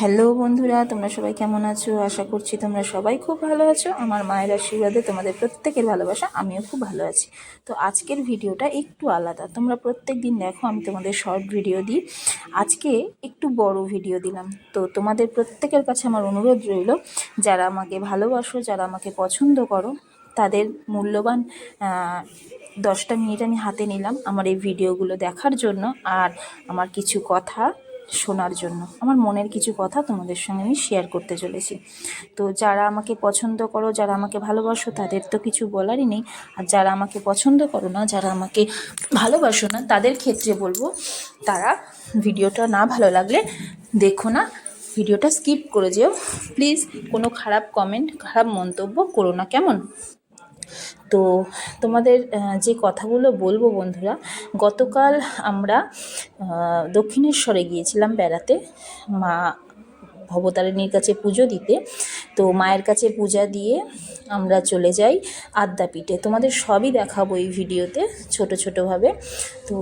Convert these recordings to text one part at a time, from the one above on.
Hello বন্ধুরা, তোমরা সবাই কেমন আছো? আশা করছি তোমরা সবাই খুব ভালো আছো। আমার মায়ের আশীর্বাদে তোমাদের প্রত্যেকের ভালোবাসা, আমিও খুব ভালো আছি। তো আজকের ভিডিওটা একটু আলাদা। তোমরা প্রত্যেক দিন দেখো, আমি তোমাদের শর্ট ভিডিও দিই। আজকে একটু বড় ভিডিও দিলাম। তো তোমাদের প্রত্যেকের কাছে আমার অনুরোধ রইল, যারা আমাকে ভালোবাসো, যারা আমাকে পছন্দ করো, তাদের মূল্যবান দশটা মিনিট আমি হাতে নিলাম আমার এই ভিডিওগুলো দেখার জন্য। আর আমার কিছু কথা শোনার জন্য। আমার মনের কিছু কথা তোমাদের সঙ্গে আমি শেয়ার করতে চলেছি। তো যারা আমাকে পছন্দ করো, যারা আমাকে ভালোবাসো, তাদের তো কিছু বলারই নেই। আর যারা আমাকে পছন্দ করো না, যারা আমাকে ভালোবাসো না, তাদের ক্ষেত্রে বলব, তারা ভিডিওটা না ভালো লাগলে দেখো না। ভিডিওটা স্কিপ করে যেও। প্লিজ কোনো খারাপ কমেন্ট খারাপ মন্তব্য করো না। কেমন? তো তোমাদের যে কথাগুলো বলব বন্ধুরা, গতকাল আমরা দক্ষিণেশ্বরে গিয়েছিলাম বেড়াতে, মা ভবতারিণীর কাছে পুজো দিতে। তো মায়ের কাছে পূজা দিয়ে আমরা চলে যাই আদ্যাপীঠে। তোমাদের সবই দেখাবো এই ভিডিওতে ছোট ছোটোভাবে। তো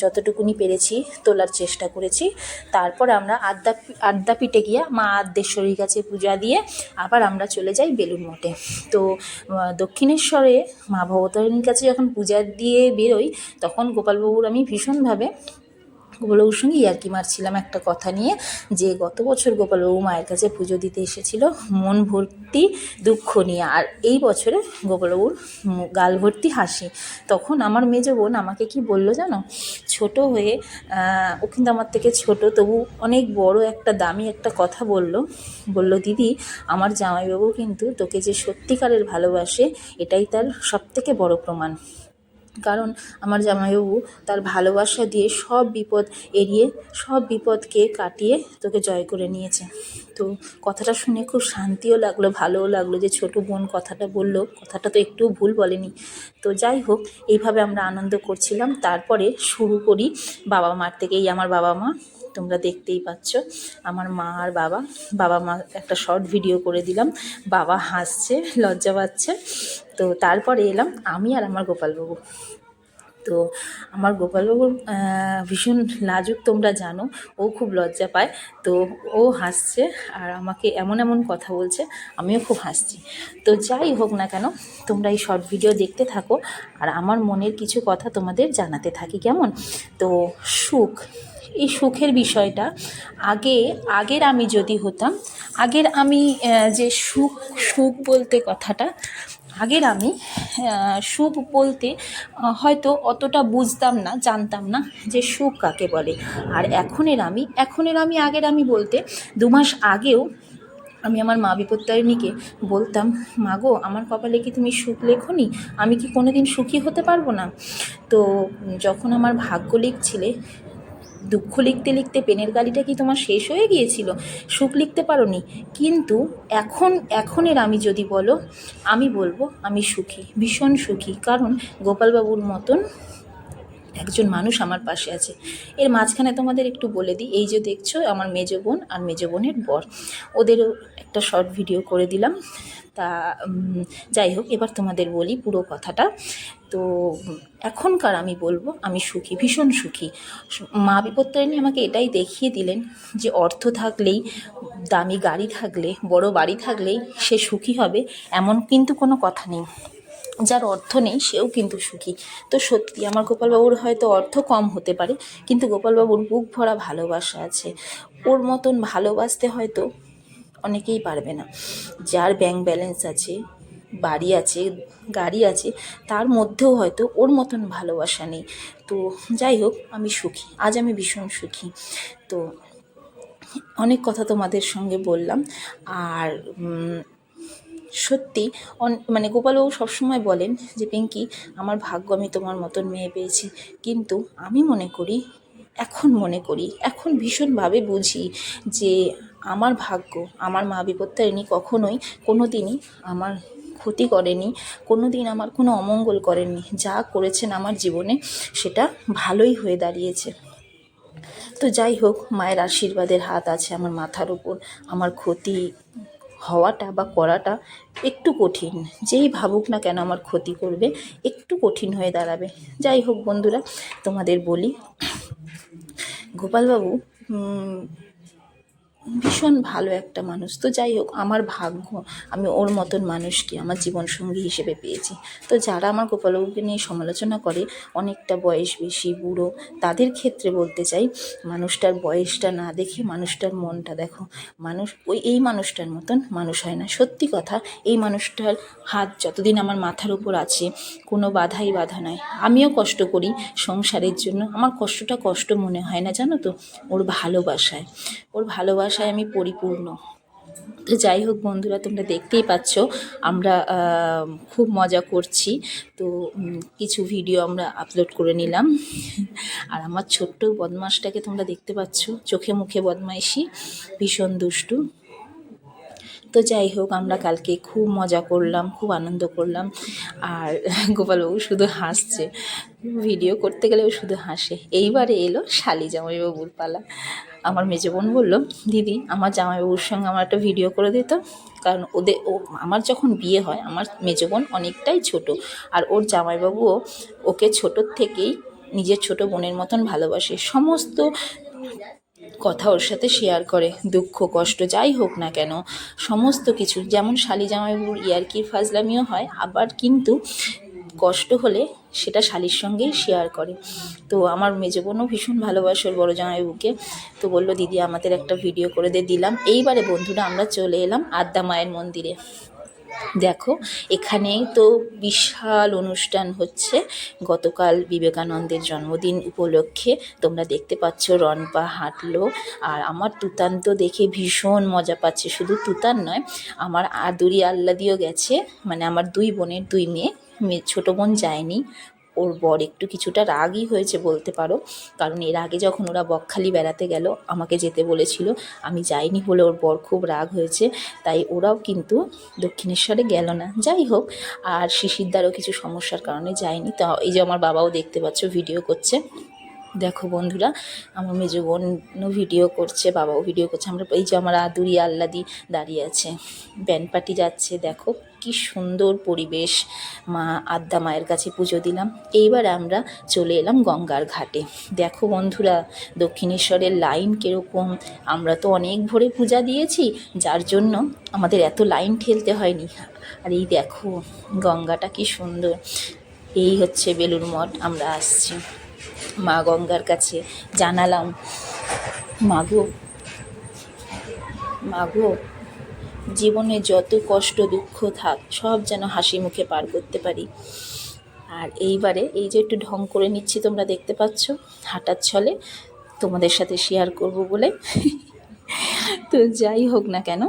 যতটুকুনি পেরেছি তোলার চেষ্টা করেছি। তারপর আমরা আদ্যা আদ্যাপীঠে গিয়ে মা আদ্যেশ্বরীর কাছে পূজা দিয়ে আবার আমরা চলে যাই বেলুন মঠে। তো দক্ষিণেশ্বরে মা ভবতারিণীর কাছে যখন পূজা দিয়ে বেরোই, তখন গোপালবাবুর আমি ভীষণভাবে গোপালবাবুর সঙ্গে ইয়ার্কি মারছিলাম একটা কথা নিয়ে, যে গত বছর গোপালবাবু মায়ের কাছে পুজো দিতে এসেছিল মন ভর্তি দুঃখ নিয়ে। আর এই বছরে গোপালবাবুর গাল ভর্তি হাসি। তখন আমার মেজ বোন আমাকে কি বলল জানো? ছোট হয়ে ও কিন্তু আমার থেকে ছোট, তবু অনেক বড় একটা দামি একটা কথা বলল। বলল, দিদি, আমার জামাইবাবু কিন্তু তোকে যে সত্যিকারের ভালোবাসে, এটাই তার সবথেকে বড় প্রমাণ। কারণ আমার জামাইবাবু তার ভালোবাসা দিয়ে সব বিপদ এড়িয়ে, সব বিপদকে কাটিয়ে তোকে জয় করে নিয়েছে। তো কথাটা শুনে খুব শান্তিও লাগল, ভালোও লাগল যে ছোট বোন কথাটা বলল। কথাটা তো একটু ভুল বলেনি। তো যাই হোক, এইভাবে আমরা আনন্দ করছিলাম। তারপরে শুরু করি বাবা মার থেকেই, আমার বাবা মা। তোমরা দেখতেই পাচ্ছ। আমার মা আর বাবা বাবা মা একটা শর্ট ভিডিও করে দিলাম। বাবা হাসছে, লজ্জা পাচ্ছে। তো তারপরে এলাম আমি আর আমার গোপালবাবু। তো আমার গোপালবাবুর ভীষণ লাজুক তোমরা জানো, ও খুব লজ্জা পায়। তো ও হাসছে আর আমাকে এমন এমন কথা বলছে, আমিও খুব হাসছি। তো যাই হোক না কেন, তোমরা এই শর্ট ভিডিও দেখতে থাকো। আর আমার মনের কিছু কথা তোমাদের জানাতে থাকি, কেমন? তো সুখ এই সুখের বিষয়টা, আগে, আগের আমি যদি হতাম, আগের আমি যে সুখ সুখ বলতে কথাটা, আগের আমি সুখ বলতে হয়তো অতটা বুঝতাম না, জানতাম না যে সুখ কাকে বলে। আর এখনের আমি এখনের আমি, আগের আমি বলতে, দু মাস আগেও আমি আমার মা বিপত্তারিণীকে বলতাম, মা গো, আমার কপালে কি তুমি সুখ লেখনি? আমি কি কোনোদিন সুখী হতে পারব না? তো যখন আমার ভাগ্য লিখছিলে দুঃখ লিখতে লিখতে পেনের গালিটা কি তোমার শেষ হয়ে গিয়েছিল? সুখ লিখতে পারো নি কিন্তু এখন, এখনের আমি যদি বলো, আমি বলব আমি সুখী, ভীষণ সুখী। কারণ গোপালবাবুর মতন একজন মানুষ আমার পাশে আছে। এর মাঝখানে তোমাদের একটু বলে দিই, এই যে দেখছ আমার মেজ বোন আর মেজ বোনের বর। ওদেরও একটা শর্ট ভিডিও করে দিলাম। তা যাই হোক, এবার তোমাদের বলি পুরো কথাটা। তো, এখনকার আমি বলব, আমি সুখী, ভীষণ সুখী। মা বিপত্তারিণী আমাকে এটাই দেখিয়ে দিলেন যে অর্থ থাকলেই, দামি গাড়ি থাকলে, বড় বাড়ি থাকলেই সে সুখী হবে, এমন কিন্তু কোনো কথা নেই। যার অর্থ নেই, সেও কিন্তু সুখী। তো সত্যি, আমার গোপালবাবুর হয়তো অর্থ কম হতে পারে, কিন্তু গোপালবাবুর বুক ভরা ভালোবাসা আছে। ওর মতন ভালোবাসতে হয়তো অনেকেই পারবে না। যার ব্যাংক ব্যালেন্স আছে, বাড়ি আছে, গাড়ি আছে, তার মধ্যেও হয়তো ওর মতন ভালোবাসা নেই। তো যাই হোক, আমি সুখী, আজ আমি ভীষণ সুখী। তো অনেক কথা তোমাদের সঙ্গে বললাম, আর সত্যি মানে গোপালবাবু সবসময় বলেন যে, পিঙ্কি, আমার ভাগ্য আমি তোমার মতন মেয়ে পেয়েছি। কিন্তু আমি মনে করি, এখন মনে করি, এখন ভীষণভাবে বুঝি যে, আমার ভাগ্য, আমার মা বিপত্তারিণী কখনোই কোনো দিনই আমার ক্ষতি করেনি কোনো দিন আমার কোনো অমঙ্গল করেনি। যা করেছেন আমার জীবনে, সেটা ভালোই হয়ে দাঁড়িয়েছে। তো যাই হোক, মায়ের আশীর্বাদের হাত আছে আমার মাথার উপর। আমার ক্ষতি হওয়াটা বা করাটা একটু কঠিন। যেই ভাবুক না কেন আমার ক্ষতি করবে, একটু কঠিন হয়ে দাঁড়াবে। যাই হোক বন্ধুরা, তোমাদের বলি, গোপালবাবু ভীষণ ভালো একটা মানুষ। তো যাই হোক, আমার ভাগ্য, আমি ওর মতন মানুষকে আমার জীবনসঙ্গী হিসেবে পেয়েছি। তো যারা আমার গোপালবাবুকে নিয়ে সমালোচনা করে, অনেকটা বয়স বেশি, বুড়ো, তাদের ক্ষেত্রে বলতে চাই, মানুষটার বয়সটা না দেখে মানুষটার মনটা দেখো। মানুষ, ওই, এই মানুষটার মতন মানুষ হয় না। সত্যি কথা, এই মানুষটার হাত যতদিন আমার মাথার উপর আছে, কোনো বাধাই বাধা নয় আমিও কষ্ট করি সংসারের জন্য। আমার কষ্টটা কষ্ট মনে হয় না, জানো তো? ওর ভালোবাসায়। ওর ভালোবাসায় আমি পরিপূর্ণ। তো যাই হোক বন্ধুরা, তোমরা দেখতেই পাচ্ছ, আমরা খুব মজা করছি। তো কিছু ভিডিও আমরা আপলোড করে নিলাম। আর আমার ছোট্ট বদমাসটাকে তোমরা দেখতে পাচ্ছ, চোখে মুখে বদমাইশি, ভীষণ দুষ্টু। তো যাই হোক, আমরা কালকে খুব মজা করলাম, খুব আনন্দ করলাম। আর গোপালবাবু শুধু হাসছে। ভিডিও করতে গেলেও শুধু হাসে। এইবারে এলো শালি জামাইবাবুর পালা। আমার মেজো বোন বলল, দিদি, আমার জামাইবাবুর সঙ্গে আমার একটা ভিডিও করে দিত কারণ ওদের, ও, আমার যখন বিয়ে হয়, আমার মেজো বোন অনেকটাই ছোট। আর ওর জামাইবাবুও ওকে ছোটোর থেকেই নিজের ছোট বোনের মতন ভালোবাসে। সমস্ত কথা ওর সাথে শেয়ার করে, দুঃখ, কষ্ট, যাই হোক না কেন, সমস্ত কিছু। যেমন শালি জামাইবাবুর ইয়ার্কির ফাজলামিও হয়, আবার কিন্তু কষ্ট হলে সেটা শালির সঙ্গেই শেয়ার করে। তো আমার মেজো বোনও ভীষণ ভালোবাসে ওর বড়ো জামাইবাবুকে তো বলল, দিদি, আমাদের একটা ভিডিও করে দিয়ে দিলাম। এইবারে বন্ধুরা, আমরা চলে এলাম আদ্যা মায়ের মন্দিরে। দেখো, এখানেই তো বিশাল অনুষ্ঠান হচ্ছে। গতকাল বিবেকানন্দের জন্মদিন উপলক্ষে তোমরা দেখতে পাচ্ছ রনপা হাঁটলো। আর আমার তুতান তো দেখে ভীষণ মজা পাচ্ছে। শুধু তুতান নয়, আমার আদুরি আল্লাদিও গেছে। মানে আমার দুই বোনের দুই মেয়ে। ছোটো বোন যায়নি। ওর বর একটু কিছুটা রাগই হয়েছে বলতে পারো। কারণ এর আগে যখন ওরা বকখালি বেড়াতে গেল, আমাকে যেতে বলেছিল, আমি যাইনি বলে ওর বর খুব রাগ হয়েছে। তাই ওরাও কিন্তু দক্ষিণেশ্বরে গেল না। যাই হোক, আর শিশিরদারও কিছু সমস্যার কারণে যায়নি। তো এই যে আমার বাবাও দেখতে পাচ্ছ ভিডিও করছে। দেখো বন্ধুরা, আমার মেজো বোনও ভিডিও করছে, বাবাও ভিডিও করছে। আমরা, এই যে আমার আদুরি আল্লাদি দাঁড়িয়ে আছে ব্যান্ড পার্টি যাচ্ছে, দেখো কি সুন্দর পরিবেশ। মা আদ্যা মায়ের কাছে পুজো দিলাম। এইবার আমরা চলে এলাম গঙ্গার ঘাটে। দেখো বন্ধুরা, দক্ষিণেশ্বরের লাইন কীরকম। আমরা তো অনেক ভোরে পূজা দিয়েছি, যার জন্য আমাদের এত লাইন ঠেলতে হয়নি। আর এই দেখো গঙ্গাটা কি সুন্দর। এই হচ্ছে বেলুর মঠ, আমরা আসছি। মা গঙ্গার কাছে জানালাম, মাগো মাগো, জীবনে যত কষ্ট, দুঃখ থাক, সব যেন হাসি মুখে পার করতে পারি। আর এইবারে এই যে একটু ঢং করে নিচ্ছি, তোমরা দেখতে পাচ্ছ, হাঁটার ছলে তোমাদের সাথে শেয়ার করব বলে। তো যাই হোক না কেন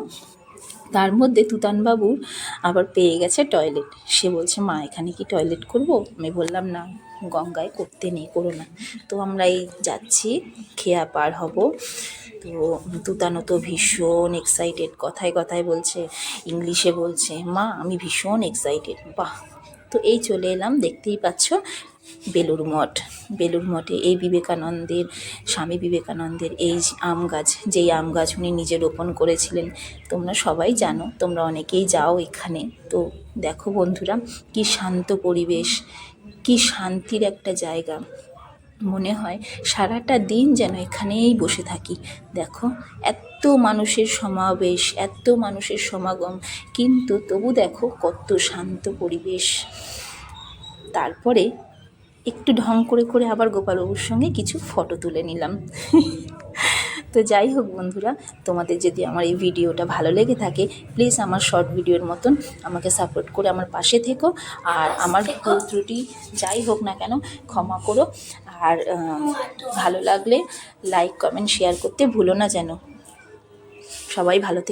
তার মধ্যে তুতানবাবুর আবার পেয়ে গেছে টয়লেট। সে বলছে, মা, এখানে কি টয়লেট করব? আমি বললাম, না, গঙ্গায় করতে নেই, করো না। তো আমরা এই যাচ্ছি, খেয়া পার হব। তো তুতানো তো ভীষণ এক্সাইটেড কথায় কথায় বলছে, ইংলিশে বলছে, মা, আমি ভীষণ এক্সাইটেড বাহ! তো এই চলে এলাম, দেখতেই পাচ্ছ বেলুর মঠ। বেলুর মঠে এই বিবেকানন্দের, স্বামী বিবেকানন্দের এই আম গাছ, যেই আম গাছ উনি নিজে রোপণ করেছিলেন, তোমরা সবাই জানো, তোমরা অনেকেই যাও এখানে। তো দেখো বন্ধুরা, কি শান্ত পরিবেশ, কি শান্তির একটা জায়গা। মনে হয় সারাটা দিন যেন এখানেই বসে থাকি। দেখো, এত মানুষের সমাবেশ, এত মানুষের সমাগম, কিন্তু তবু দেখো কত শান্ত পরিবেশ। তারপরে একটু ঢং করে করে আবার গোপালবাবুর সঙ্গে কিছু ফটো তুলে নিলাম। তো যাই হোক বন্ধুরা, তোমাদের যদি আমার এই ভিডিওটা ভালো লেগে থাকে প্লিজ আমার শর্ট ভিডিওর মতন আমাকে সাপোর্ট করে আমার পাশে থেকো। আর আমার ভুল ত্রুটি যাই হোক না কেন, ক্ষমা করো। আর ভালো লাগলে লাইক কমেন্ট শেয়ার করতে ভুলো না যেন। সবাই ভালো থেকো।